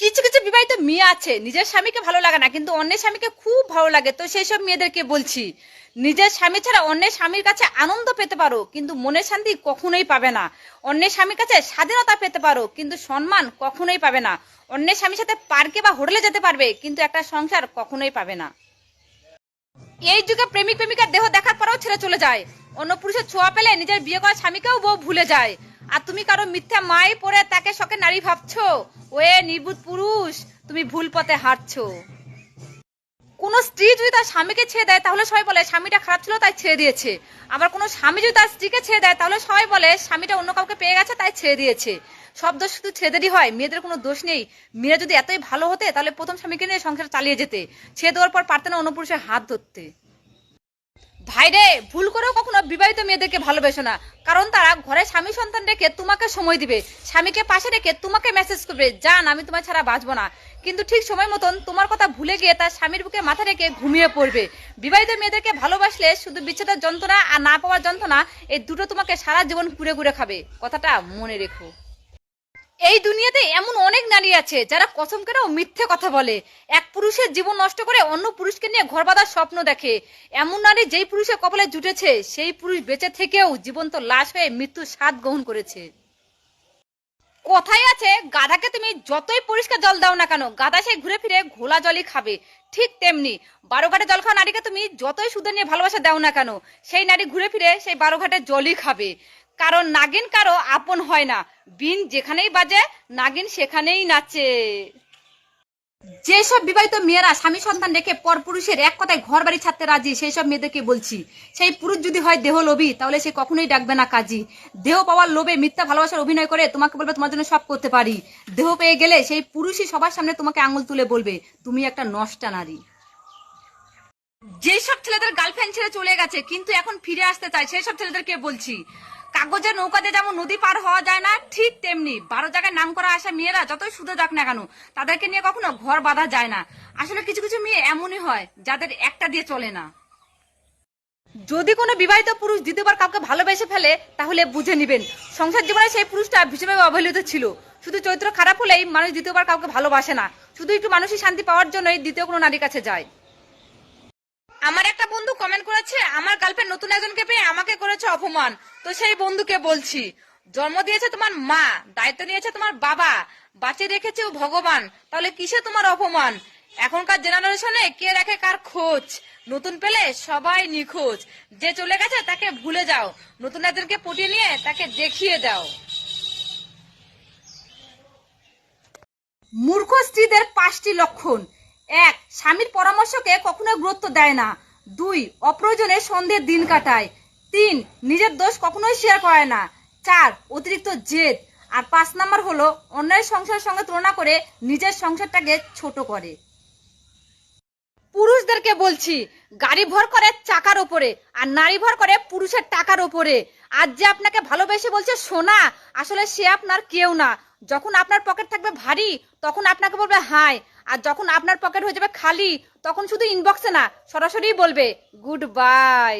কিছু কিছু বিবাহিত মেয়ে আছে, নিজের স্বামীকে ভালো লাগে না, কিন্তু অন্যের স্বামীকে খুব ভালো লাগে। তো সেই সব মেয়েদেরকে বলছি, নিজের স্বামী ছাড়া অন্যের স্বামীর কাছে আনন্দ পেতে পারো, কিন্তু মনের শান্তি কখনোই পাবে না। অন্যের স্বামীর কাছে স্বাধীনতা পেতে পারো, কিন্তু সম্মান কখনোই পাবে না। অন্যের স্বামীর সাথে পার্কে বা হোটেলে যেতে পারবে, কিন্তু একটা সংসার কখনোই পাবে না। এই যুগে প্রেমিক প্রেমিকার দেহ দেখার পরেও ছেড়ে চলে যায়। অন্য পুরুষের ছোঁয়া পেলে নিজের বিয়ে করা স্বামীকেও বউ ভুলে যায়। আর তুমি কারও মিথ্যা মাই পরে তাকে শখে নারী ভাবছ? ওয়ে নির্বুত পুরুষ, তুমি ভুল পথে হাঁটছো। কোন স্ত্রী যদি তার স্বামীকে ছেড়ে দেয়, তাহলে সবাই বলে, স্বামীটা খারাপ ছিল, তাই ছেড়ে দিয়েছে। আবার কোনো স্বামী যদি তার স্ত্রীকে ছেড়ে দেয়, তাহলে সবাই বলে, স্বামীটা অন্য কাউকে পেয়ে গেছে, তাই ছেড়ে দিয়েছে। সব দোষ শুধু ছেদেরই হয়, মেয়েদের কোনো দোষ নেই। মেয়েরা যদি এতই ভালো হতে, তাহলে প্রথম স্বামীকে নিয়ে সংসার চালিয়ে যেতে। ছেড়ে দেওয়ার পর পারতে না অন্য পুরুষের হাত ধরতে। ভাইরে ভুল করেও কখনো বিবাহিত মেয়েদেরকে ভালোবেসো না। কারণ তারা ঘরে স্বামী সন্তান রেখে তোমাকে সময় দিবে। স্বামীকে পাশে রেখে তোমাকে মেসেজ করবে, জান, আমি তোমার ছাড়া বাঁচবো না। কিন্তু ঠিক সময় মতন তোমার কথা ভুলে গিয়ে তার স্বামীর বুকে মাথা রেখে ঘুমিয়ে পড়বে। বিবাহিত মেয়েদেরকে ভালোবাসলে শুধু বিচ্ছেদের যন্ত্রণা আর না পাওয়ার যন্ত্রণা এই দুটো তোমাকে সারা জীবন কুড়ে কুড়ে খাবে। কথাটা মনে রেখো। এই দুনিয়াতে এমন অনেক নারী আছে যারা কসম কেনেও মিথ্যে কথা বলে। এক পুরুষের জীবন নষ্ট করে অন্য পুরুষকে নিয়ে ঘর বাঁধার স্বপ্ন দেখে। এমন নারী যেই পুরুষের কপালে জুটেছে, সেই পুরুষ বেঁচে থেকেও জীবন্ত লাশ হয়ে মৃত্যুর স্বাদ গ্রহণ করেছে। কথাই আছে, গাধাকে তুমি যতই পরিষ্কার জল দাও না কেন, গাধা সেই ঘুরে ফিরে ঘোলা জলই খাবে। ঠিক তেমনি বারো ঘাটে জল খাওয়া নারীকে তুমি যতই সুদে নিয়ে ভালোবাসা দাও না কেন, সেই নারী ঘুরে ফিরে সেই বারো ঘাটে জলই খাবে। কারণ নাগিন কারও আপন হয় না। বিন যেখানেই বাজে নাগিন সেখানেই নাচে। যেসব বিবাহিত মেয়েরা স্বামী সন্তান রেখে পর পুরুষের এক কথায় ঘর বাড়ি ছাড়তে রাজি সেই সব মেয়েদেরকে বলছি সেই পুরুষ যদি হয় দেহ লোভী তাহলে সে কখনোই ডাকবে না কাজী। দেহ পাওয়ার লোভে মিথ্যা ভালোবাসার অভিনয় করে তোমাকে বলবে তোমার জন্য সব করতে পারি। দেহ পেয়ে গেলে সেই পুরুষই সবার সামনে তোমাকে আঙুল তুলে বলবে তুমি একটা নষ্টা নারী। যেসব ছেলেদের গার্লফ্রেন্ড ছেড়ে চলে গেছে কিন্তু এখন ফিরে আসতে চায় সেই সব ছেলেদেরকে বলছি কাগজের নৌকাতে যেমন নদী পার হওয়া যায় না, ঠিক তেমনি বারো জায়গায় নাম করা আসা মেয়েরা যতই সুদে যাক না কেন, তাদেরকে নিয়ে কখনো ঘর বাঁধা যায় না। আসলে কিছু কিছু মেয়ে এমনই হয়, যাদের একটা দিয়ে চলে না। যদি কোনো বিবাহিত পুরুষ দ্বিতীয়বার কাউকে ভালোবেসে ফেলে, তাহলে বুঝে নিবেন, সংসার জীবনে সেই পুরুষটা ভীষণভাবে অবহেলিত ছিল। শুধু চরিত্র খারাপ হলেই মানুষ দ্বিতীয়বার কাউকে ভালোবাসে না, শুধু একটু মানসিক শান্তি পাওয়ার জন্যই দ্বিতীয় কোনো নারীর কাছে যায়। আমার একটা বন্ধু কমেন্ট করেছে, আমার গার্লফ্রেন্ড নতুন একজনকে পেয়ে আমাকে করেছে অপমান। তো সেই বন্ধুকে বলছি, জন্ম দিয়েছে তোমার মা, দায়িত্ব নিয়েছে তোমার বাবা, বাঁচিয়ে রেখেছে ও ভগবান, তাহলে কিসে তোমার অপমান? এখনকার জেনারেশনে কে রাখে কার খোঁজ? নতুন পেলে সবাই নিখোঁজ। যে চলে গেছে তাকে ভুলে যাও। নতুন একজনকে পটিয়ে নিয়ে তাকে দেখিয়ে দাও। মূর্খ স্ত্রীদের পাঁচটি লক্ষণ। এক, স্বামীর পরামর্শকে কখনো গুরুত্ব দেয় না। দুই, অপ্রয়োজনে সন্ধ্যের দিন কাটায়। তিন, নিজের দোষ কখনোই শেয়ার করে না। চার, অতিরিক্ত জেদ। আর পাঁচ নাম্বার হলো, অন্যের সংসারের সঙ্গে তুলনা করে নিজের সংসারটাকে ছোট করে। পুরুষদেরকে বলছি, গাড়ি ভর করে চাকার ওপরে, আর নারী ভর করে পুরুষের টাকার ওপরে। আজ যে আপনাকে ভালোবেসে বলছে, সোনা, আসলে সে আপনার কেউ না। যখন আপনার পকেট থাকবে ভারী, তখন আপনাকে বলবে হাই। আর যখন আপনার পকেট হয়ে যাবে খালি, তখন শুধু ইনবক্সে না সরাসরি বলবে গুড বাই